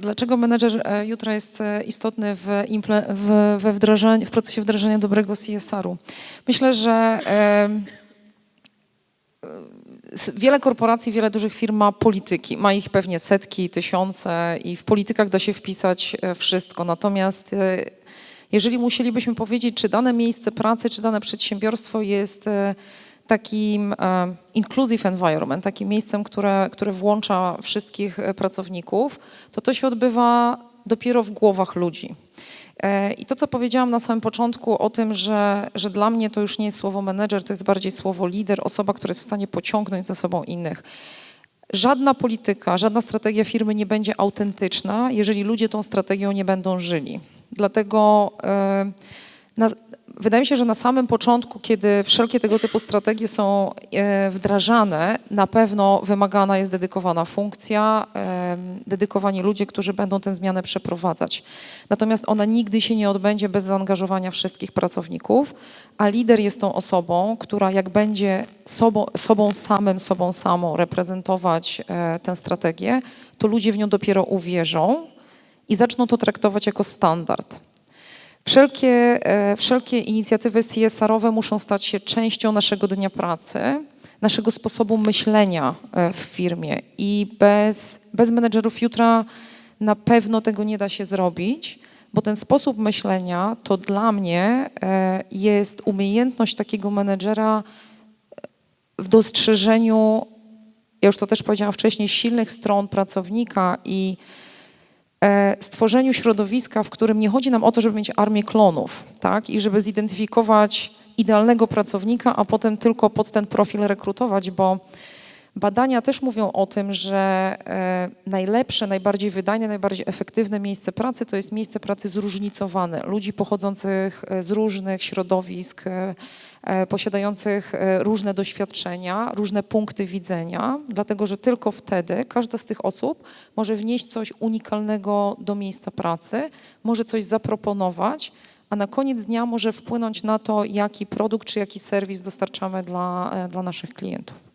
Dlaczego menedżer e, jutra jest e, istotny w, w, we wdrażaniu, w procesie wdrażania dobrego CSR-u? Myślę, że e, wiele korporacji, wiele dużych firm ma polityki. Ma ich pewnie setki, tysiące i w politykach da się wpisać wszystko. Natomiast jeżeli musielibyśmy powiedzieć, czy dane miejsce pracy, czy dane przedsiębiorstwo jest takim e, inclusive environment, takim miejscem, które, które włącza wszystkich e, pracowników, to to się odbywa dopiero w głowach ludzi. E, I to, co powiedziałam na samym początku o tym, że, że dla mnie to już nie jest słowo menedżer, to jest bardziej słowo lider, osoba, która jest w stanie pociągnąć za sobą innych. Żadna polityka, żadna strategia firmy nie będzie autentyczna, jeżeli ludzie tą strategią nie będą żyli. Dlatego na, wydaje mi się, że na samym początku, kiedy wszelkie tego typu strategie są e, wdrażane, na pewno wymagana jest dedykowana funkcja, dedykowani ludzie, którzy będą tę zmianę przeprowadzać. Natomiast ona nigdy się nie odbędzie bez zaangażowania wszystkich pracowników, a lider jest tą osobą, która jak będzie sobą, sobą samym, sobą samą reprezentować e, tę strategię, to ludzie w nią dopiero uwierzą i zaczną to traktować jako standard. Wszelkie, e, wszelkie inicjatywy CSR-owe muszą stać się częścią naszego dnia pracy, naszego sposobu myślenia e, w firmie. I bez, bez menedżerów jutra na pewno tego nie da się zrobić, bo ten sposób myślenia to dla mnie e, jest umiejętność takiego menedżera w dostrzeżeniu, ja już to też powiedziałam wcześniej, silnych stron pracownika i stworzeniu środowiska, w którym nie chodzi nam o to, żeby mieć armię klonów, tak? I żeby zidentyfikować idealnego pracownika, a potem tylko pod ten profil rekrutować, bo badania też mówią o tym, że e, najlepsze, najbardziej wydajne, najbardziej efektywne miejsce pracy to jest miejsce pracy zróżnicowane, ludzi pochodzących e, z różnych środowisk, e, posiadających różne doświadczenia, różne punkty widzenia, dlatego że tylko wtedy każda z tych osób może wnieść coś unikalnego do miejsca pracy, może coś zaproponować, a na koniec dnia może wpłynąć na to, jaki produkt czy jaki serwis dostarczamy dla, dla naszych klientów.